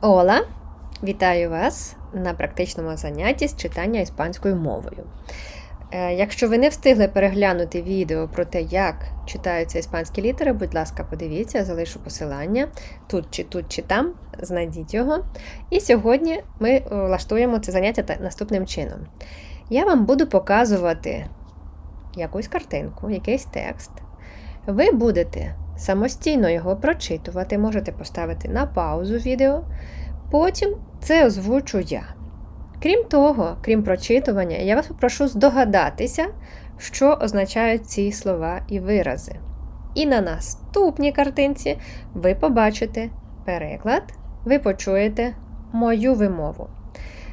Ола! Вітаю вас на практичному занятті з читання іспанською мовою. Е, Якщо ви не встигли переглянути відео про те, як читаються іспанські літери, будь ласка, подивіться, залишу посилання тут чи тут, чи там, знайдіть його. І сьогодні ми е, влаштуємо це заняття наступним чином. Я вам буду показувати якусь картинку, якийсь текст. Ви будете самостійно його прочитувати, можете поставити на паузу відео. Потім це озвучу я. Крім того, крім прочитування, я вас попрошу здогадатися, що означають ці слова і вирази. І на наступній картинці ви побачите переклад, ви почуєте мою вимову.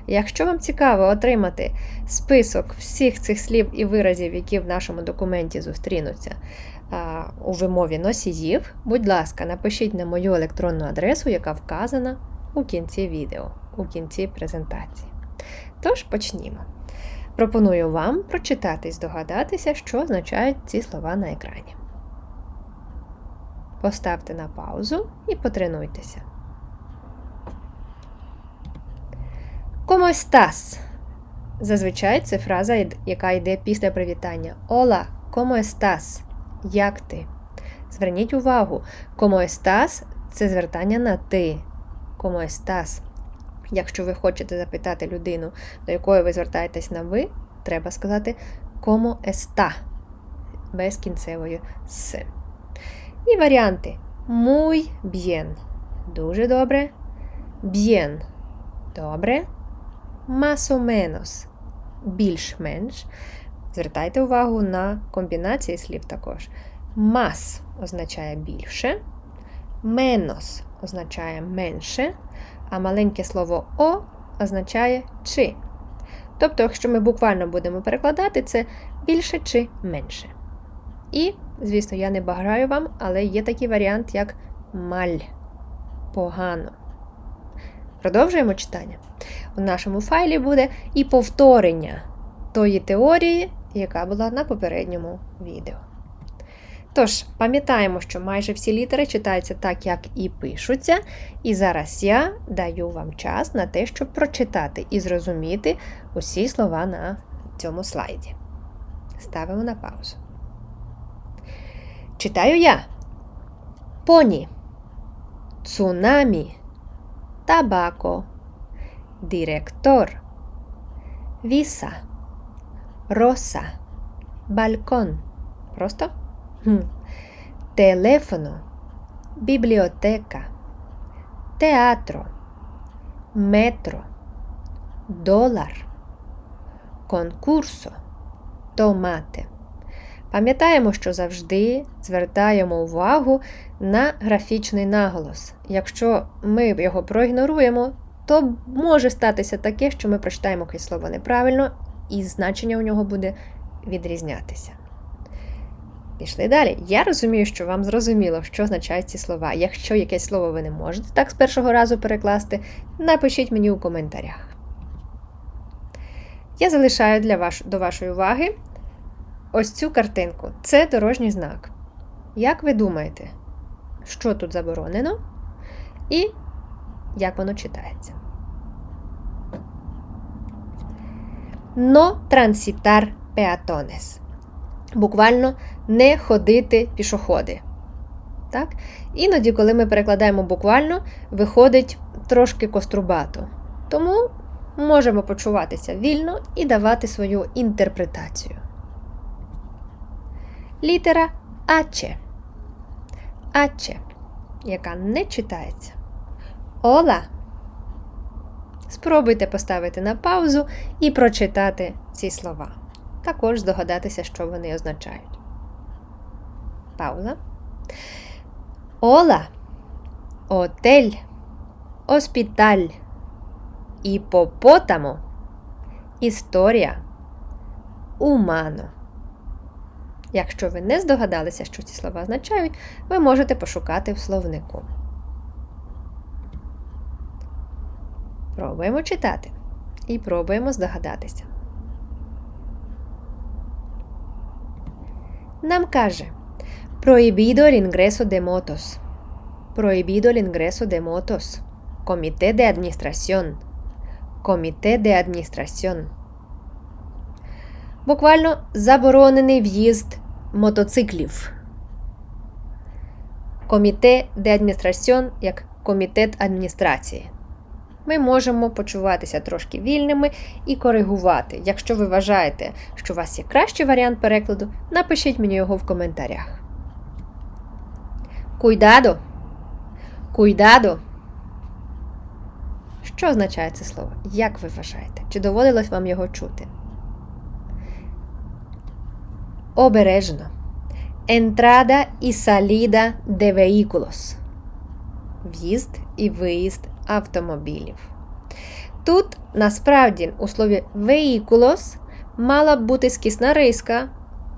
Якщо вам цікаво отримати список всіх цих слів і виразів, які в нашому документі зустрінуться у вимові носіїв, будь ласка, напишіть на мою електронну адресу, яка вказана у кінці відео, у кінці презентації. Тож почнімо. Пропоную вам прочитати і здогадатися, що означають ці слова на екрані. Поставте на паузу і потренуйтеся. ¿Cómo estás? Зазвичай це фраза, яка йде після привітання. ¿cómo estás? Як ти? Зверніть увагу, ¿cómo estás – це звертання на ти. ¿Cómo estás? Якщо ви хочете запитати людину, до якої ви звертаєтесь на ви, треба сказати «Cómo está?» без кінцевої с. І варіанти muy bien. Дуже добре. Bien. Добре. Menos. Більш-менш. Звертайте увагу на комбінації слів також. Más означає більше. Menos означає менше а маленьке слово о означає чи. Тобто, якщо ми буквально будемо перекладати, це більше чи менше. І, звісно, я не баграю вам, але є такий варіант, як маль погано. Продовжуємо читання. У нашому файлі буде і повторення тої теорії, яка була на попередньому відео. Тож, пам'ятаємо, що майже всі літери читаються так, як і пишуться. І зараз я даю вам час на те, щоб прочитати і зрозуміти усі слова на цьому слайді. Ставимо на паузу. Читаю я. Поні. Цунамі. Табако. Директор. Віса. Роса. Балкон. Просто? Телефоно. Бібліотека. Театро. Метро. Долар. Конкурсо. Томати. Пам'ятаємо, що завжди звертаємо увагу на графічний наголос. Якщо ми його проігноруємо, то може статися таке, що ми прочитаємо якесь слово неправильно, і значення у нього буде відрізнятися. Пішли далі. Я розумію, що вам зрозуміло, що означають ці слова. Якщо якесь слово ви не можете так з першого разу перекласти, напишіть мені у коментарях. Я залишаю для ваш... до вашої уваги ось цю картинку. Це дорожній знак. Як ви думаєте, що тут заборонено і як воно читається? No transitar peatones. Буквально не ходити пішоходи. Так? Іноді, коли ми перекладаємо буквально, виходить трошки кострубато. Тому можемо почуватися вільно і давати свою інтерпретацію. Літера Аче. Аче, яка не читається. Ола. Спробуйте поставити на паузу і прочитати ці слова. Також здогадатися, що вони означають. Пауза. Ола. Отель. Оспіталь. Іпопотамо. Історія. Умано. Якщо ви не здогадалися, що ці слова означають, ви можете пошукати в словнику. Пробуємо читати. І пробуємо здогадатися. Нам каже Prohibido el ingreso de motos. Prohibido el ingreso de motos. Comité de administración. Comité. Буквально заборонений в'їзд мотоциклів. Коміте де адміністраціон як комітет адміністрації. Ми можемо почуватися трошки вільними і коригувати. Якщо ви вважаєте, що у вас є кращий варіант перекладу, напишіть мені його в коментарях. Cuidado. Cuidado. Що означає це слово? Як ви вважаєте? Чи доводилось вам його чути? Обережно. Entrada y salida de vehículos. В'їзд і виїзд автомобілів. Тут насправді у слові vehículos мала б бути скісна риска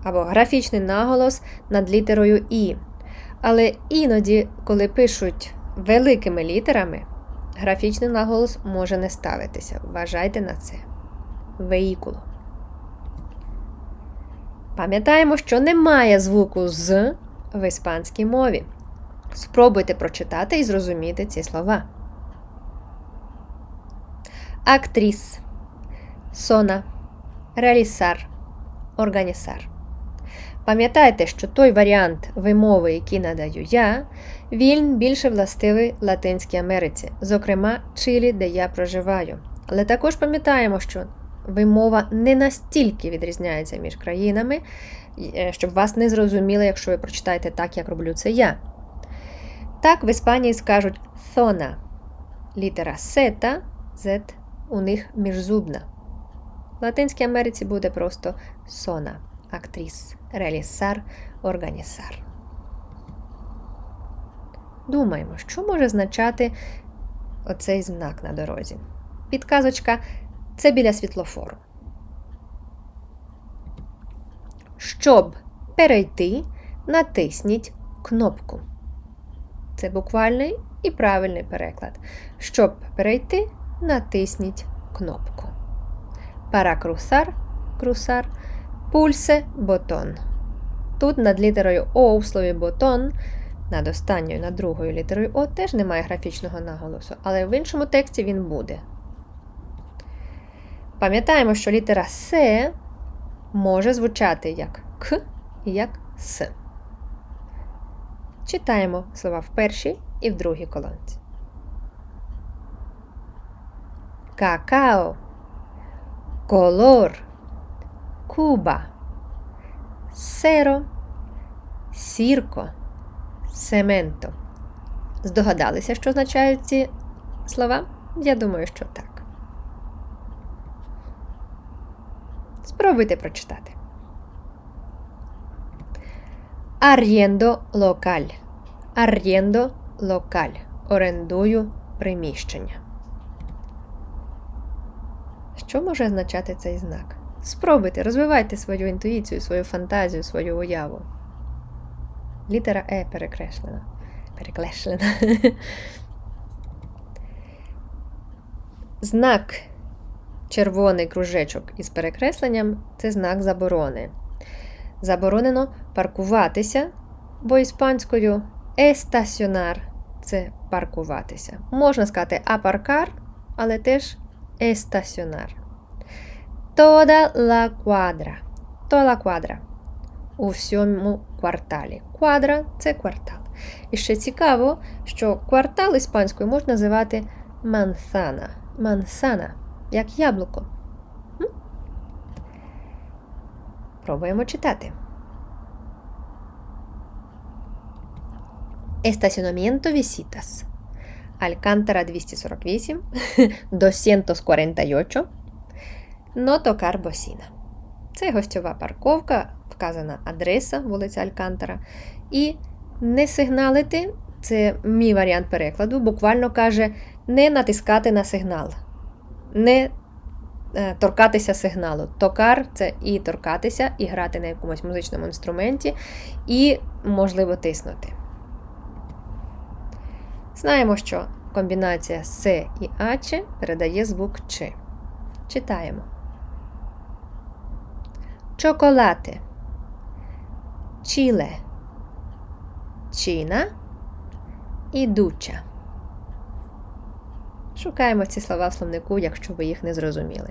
або графічний наголос над літерою І. Але іноді, коли пишуть великими літерами, графічний наголос може не ставитися. Вважайте на це. Веїкуло. Пам'ятаємо, що немає звуку з в іспанській мові. Спробуйте прочитати і зрозуміти ці слова. Актріс, сона, реалісар, органісар. Пам'ятайте, що той варіант вимови, який надаю я, він більше властивий Латинській Америці, зокрема Чилі, де я проживаю. Але також пам'ятаємо, що вимова не настільки відрізняється між країнами, е, щоб вас не зрозуміло, якщо ви прочитаєте так, як роблю це я. Так, в Іспанії скажуть «зона». Літера сета, Z у них міжзубна. В Латинській Америці буде просто сона, актріс, реалісар, органісар. Думаємо, що може означати оцей знак на дорозі. Підказочка це біля світлофору. Щоб перейти, натисніть кнопку. Це буквальний і правильний переклад. Щоб перейти, натисніть кнопку. Cruzar, cruzar, pulse ботон. Тут над літерою О у слові ботон, над останньою, над другою літерою О теж немає графічного наголосу, але в іншому тексті він буде. Пам'ятаємо, що літера С може звучати як К і як С. Читаємо слова в першій і в другій колонці. Какао, колор, куба, серо, сірко, сементо. Здогадалися, що означають ці слова? Я думаю, що так. Спробуйте прочитати. Arriendo local. Arriendo local. Орендую приміщення. Що може означати цей знак? Спробуйте, розвивайте свою інтуїцію, свою фантазію, свою уяву. Літера Е перекреслена. Перекреслена. Знак червоний кружечок із перекресленням це знак заборони. Заборонено паркуватися, бо іспанською естаціонар це паркуватися. Можна сказати апаркар, але теж естаціонар. Toda la cuadra. Toda la cuadra. У всьому кварталі. Квадра це квартал. І ще цікаво, що квартал іспанською можна називати мансана. Мансана, як яблуко. Пробуємо читати. Estacionamiento visitas. Алькантара 248, 248, tocar bocina. Це гостьова парковка, вказана адреса вулиця Алькантара. І не сигналити це мій варіант перекладу, буквально каже не натискати на сигнал, не е, торкатися сигналу. Токар це і торкатися, і грати на якомусь музичному інструменті, і, можливо, тиснути. Знаємо, що комбінація С і Аче передає звук Ч. Читаємо. Чоколати. Чіле. Чіна і дуча. Шукаємо ці слова в словнику, якщо ви їх не зрозуміли.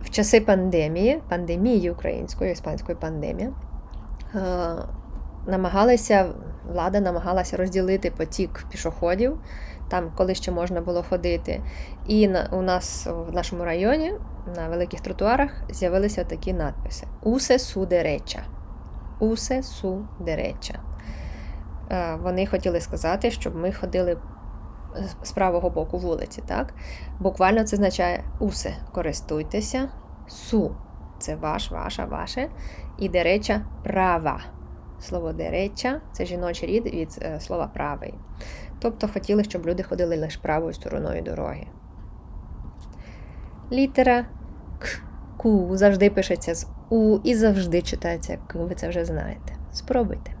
В часи пандемії, пандемії української, іспанської пандемії, е, намагалися, влада намагалася розділити потік пішоходів, там, коли ще можна було ходити. І на, у нас в нашому районі на великих тротуарах з'явилися такі надписи: Усе су дереча. Усе су дереча. Е, Вони хотіли сказати, щоб ми ходили з правого боку вулиці. так? Буквально це означає усе користуйтеся, су це ваш, ваша, ваше, і дереча права. Слово дереча це жіночий рід від е, слова правий. Тобто хотіли, щоб люди ходили лише правою стороною дороги. Літера К, Ку завжди пишеться з У і завжди читається як ви це вже знаєте. Спробуйте.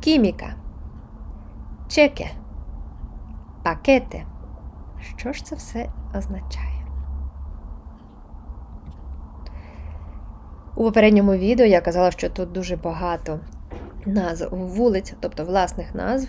Кіміка. Чеке. Пакети. Що ж це все означає? У попередньому відео я казала, що тут дуже багато назв вулиць, тобто власних назв,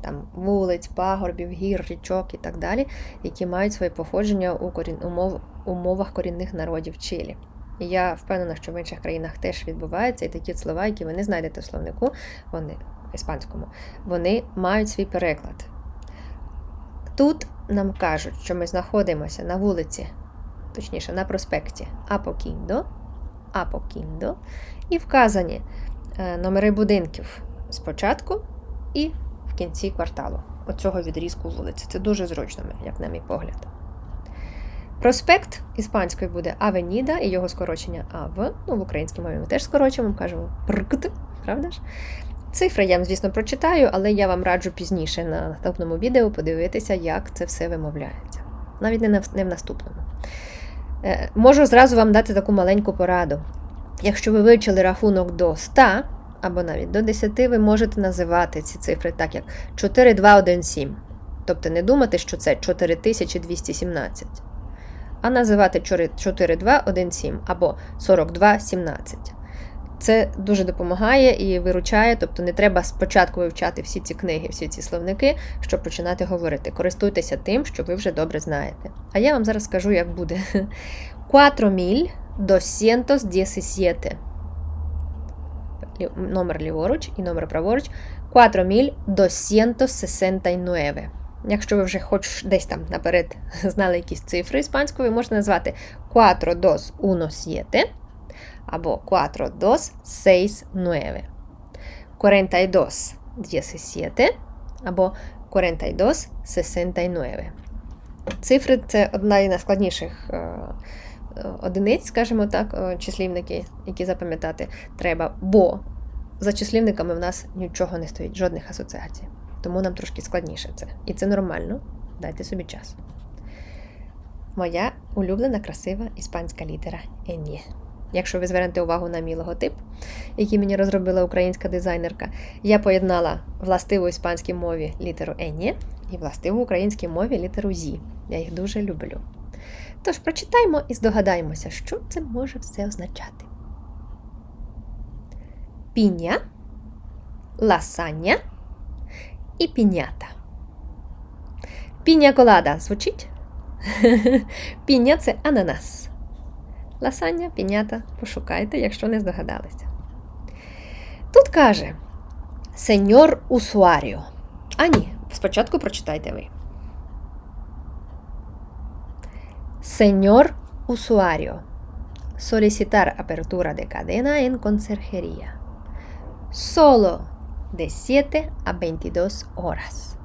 там вулиць, пагорбів, гір, річок і так далі, які мають своє походження у корін... умов... умовах корінних народів Чилі. І я впевнена, що в інших країнах теж відбувається, і такі слова, які ви не знайдете в словнику, вони в іспанському, вони мають свій переклад. Тут нам кажуть, що ми знаходимося на вулиці, точніше, на проспекті Апокіндо, Апокіндо, і вказані е, номери будинків спочатку і в кінці кварталу оцього відрізку вулиці. Це дуже зручно, як на мій погляд. Проспект іспанською буде Авеніда і його скорочення АВ. Ну, в українській мові ми теж скорочуємо, кажемо ПРКТ, правда ж? Цифри я звісно, прочитаю, але я вам раджу пізніше на наступному відео подивитися, як це все вимовляється. Навіть не в наступному. Е, можу зразу вам дати таку маленьку пораду. Якщо ви вивчили рахунок до 100 або навіть до 10, ви можете називати ці цифри так, як 4217. Тобто не думати, що це 4217, а називати 4217 або 4217. Це дуже допомагає і виручає, тобто не треба спочатку вивчати всі ці книги, всі ці словники, щоб починати говорити. Користуйтеся тим, що ви вже добре знаєте. А я вам зараз скажу, як буде. 4217. Номер ліворуч і номер праворуч. 4269. Якщо ви вже хоч десь там наперед знали якісь цифри іспанською, ви можете назвати 4217 або 4269. 4217 або 4269. Цифри це одна із найскладніших одиниць, скажімо так, числівники, які запам'ятати треба, бо за числівниками в нас нічого не стоїть, жодних асоціацій. Тому нам трошки складніше це. І це нормально. Дайте собі час. Моя улюблена красива іспанська літера Ені. Якщо ви звернете увагу на мій логотип, який мені розробила українська дизайнерка, я поєднала властиву іспанській мові літеру Ені і властиву українській мові літеру Зі. Я їх дуже люблю. Тож прочитаймо і здогадаємося, що це може все означати. Піня, ласання і пінята. Піня колада звучить? Піня це ананас. Ласання, пінята, пошукайте, якщо не здогадалися. Тут каже Сеньор Усуаріо. А ні, спочатку прочитайте ви. Señor usuario, solicitar apertura de cadena en conserjería. Solo de 7 a 22 horas.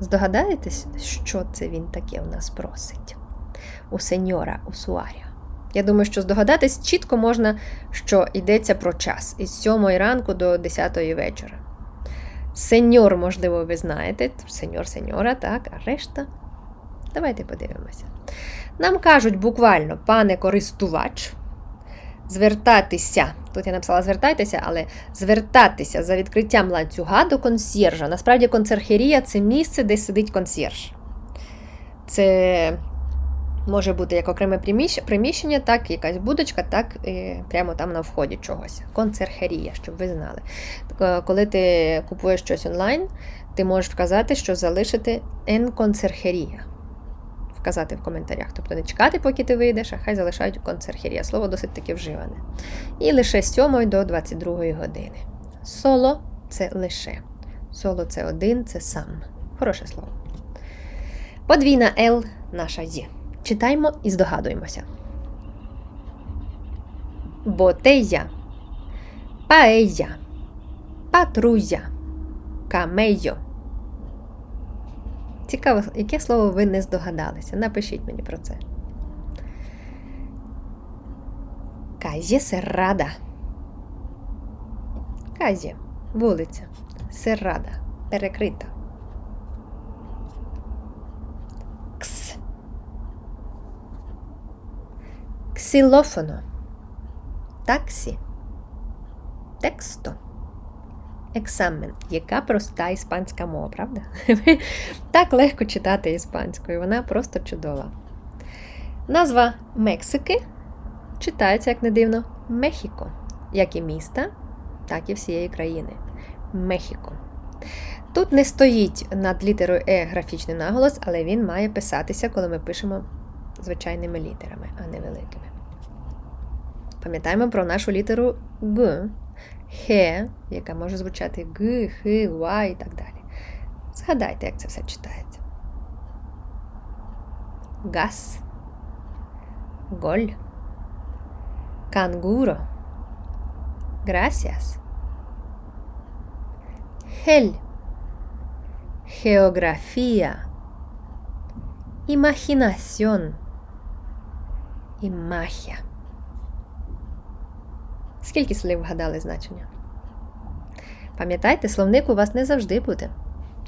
Здогадаєтесь, що це він таке у нас просить? У сеньора усуаріо. Я думаю, що здогадатись чітко можна, що йдеться про час із 7 ранку до 10 вечора. Сеньор, можливо, ви знаєте, сеньор, сеньора, так, а решта. Давайте подивимося. Нам кажуть буквально, пане користувач, звертатися. Тут я написала звертайтеся, але звертатися за відкриттям ланцюга до консьєржа. Насправді, консерхерія це місце, де сидить консьєрж. Це Може бути як окреме приміщення, так і якась будочка, так і прямо там на вході чогось. Концерхерія, щоб ви знали. Е, Коли ти купуєш щось онлайн, ти можеш вказати, що залишити en концерхерія. Вказати в коментарях. Тобто не чекати, поки ти вийдеш, а хай залишають концерхерія. Слово досить таки вживане. І лише з 7 до 22 години. Соло це лише. Соло це один, це сам. Хороше слово. Подвійна Л наша З. Читаємо і здогадуємося. Ботея, паея, патруя, камейо. Цікаво, яке слово ви не здогадалися. Напишіть мені про це. Казє серрада. Казє вулиця. Серрада. Перекрита. Ксилофоно. Таксі. Тексто. Екзамен. Яка проста іспанська мова, правда? так легко читати іспанською, вона просто чудова. Назва Мексики читається, як не дивно, Мехіко, як і міста, так і всієї країни. Мехіко. Тут не стоїть над літерою Е графічний наголос, але він має писатися, коли ми пишемо звичайними літерами, а не великими. Пам'ятаємо про нашу літеру Г, Х, яка може звучати Г, Х, Й і так далі. Згадайте, як це все читається. Газ, голь, кангуро, gracias, gel, geografía, imaginación і магія. Скільки слів вгадали значення? Пам'ятайте, словник у вас не завжди буде.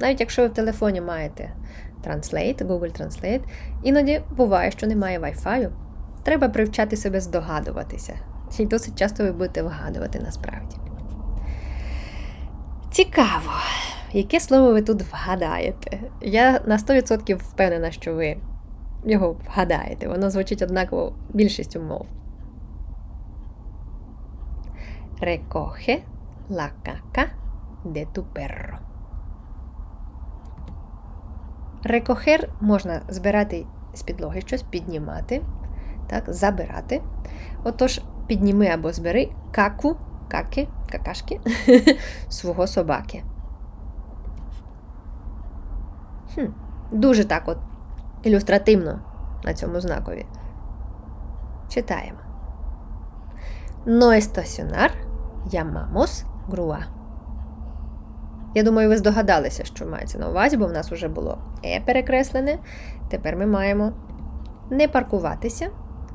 Навіть якщо ви в телефоні маєте Translate, Google Translate, іноді буває, що немає Wi-Fi. Треба привчати себе здогадуватися. І досить часто ви будете вгадувати насправді. Цікаво, яке слово ви тут вгадаєте? Я на 100% впевнена, що ви його вгадаєте. Воно звучить однаково більшістю мов. Recoge la caca de tu perro. Рекохер можна збирати з підлоги щось, піднімати, так, забирати. Отож, підніми або збери каку, каки, какашки свого собаки. Хм, Дуже так от ілюстративно на цьому знакові. Читаємо. No estacionar llamamos grúa. Я думаю, ви здогадалися, що мається на увазі, бо в нас вже було е перекреслене. Тепер ми маємо не паркуватися.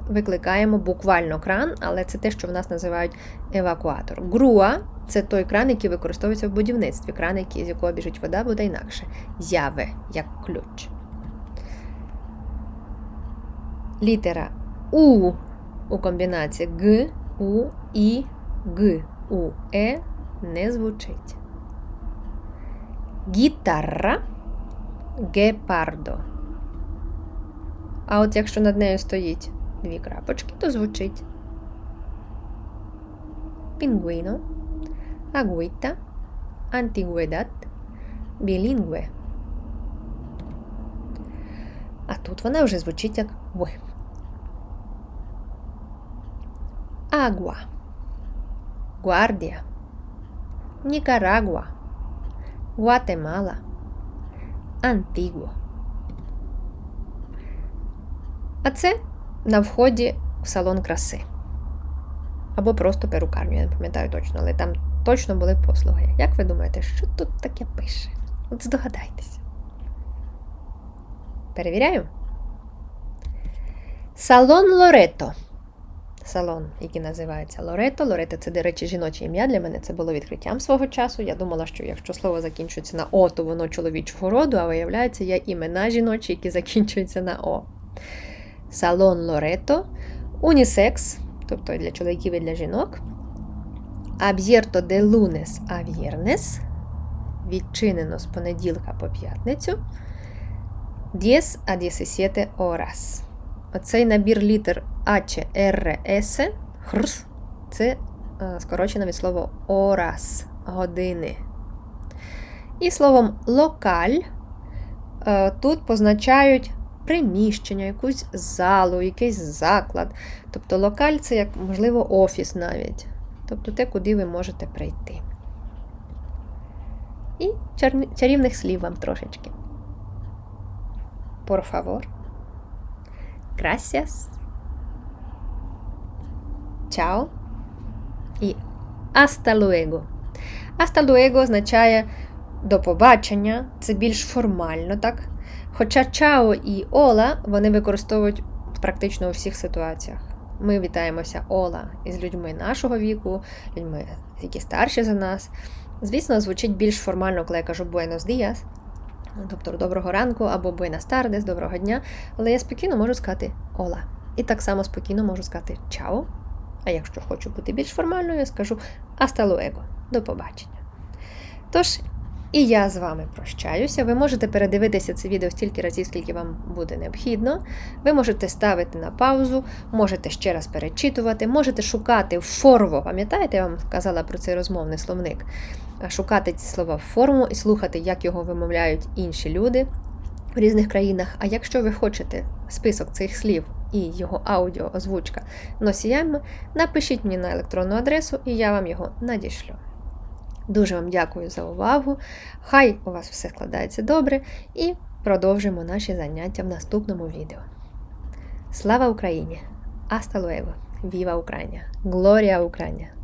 Викликаємо буквально кран, але це те, що в нас називають евакуатор. Груа це той кран, який використовується в будівництві. Кран, який, з якого біжить вода, буде інакше. Яве, як ключ. Літера У у комбінації Г, У, І, Г, У, Е не звучить. Гітара гепардо. А от якщо над нею стоїть дві крапочки, то звучить пінгвіно, агуйта, антигуедат, білінгве. А тут вона вже звучить як В. Агуа, Гвардія, Нікарагуа, Гватемала, Антигуа. А це на вході в салон краси. Або просто перукарню, я не пам'ятаю точно, але там точно були послуги. Як ви думаєте, що тут таке пише? От здогадайтеся. Перевіряю. Салон Лорето. Салон, який називається Лорето. Лорето це, до речі, жіноче ім'я. Для мене це було відкриттям свого часу. Я думала, що якщо слово закінчується на О, то воно чоловічого роду, а виявляється, є імена жіночі, які закінчуються на О. Салон Лорето, унісекс, тобто для чоловіків і для жінок. De lunes a viernes, відчинено з понеділка по п'ятницю. 10 a 17 horas. Оцей набір літер H, R, S, хрс, це е, скорочено від слова орас години. І словом локаль е, тут позначають приміщення, якусь залу, якийсь заклад. Тобто локаль це як, можливо, офіс навіть. Тобто те, куди ви можете прийти. І чарівних слів вам трошечки. Por favor. Gracias. Ciao. І hasta luego. Hasta luego означає до побачення, це більш формально, так? Хоча чао і ола вони використовують практично у всіх ситуаціях. Ми вітаємося ола із людьми нашого віку, людьми, які старші за нас. Звісно, звучить більш формально, коли я кажу Buenos días, тобто доброго ранку або Buenas tardes, доброго дня. Але я спокійно можу сказати ола. І так само спокійно можу сказати чао. А якщо хочу бути більш формальною, я скажу hasta luego, до побачення. Тож, і я з вами прощаюся. Ви можете передивитися це відео стільки разів, скільки вам буде необхідно. Ви можете ставити на паузу, можете ще раз перечитувати, можете шукати в форму. Пам'ятаєте, я вам казала про цей розмовний словник. Шукати ці слова в форму і слухати, як його вимовляють інші люди в різних країнах. А якщо ви хочете список цих слів і його аудіо озвучка носіями, напишіть мені на електронну адресу, і я вам його надішлю. Дуже вам дякую за увагу. Хай у вас все складається добре, і продовжимо наші заняття в наступному відео. Слава Україні! Hasta luego! Viva Україна! Глорія Україна!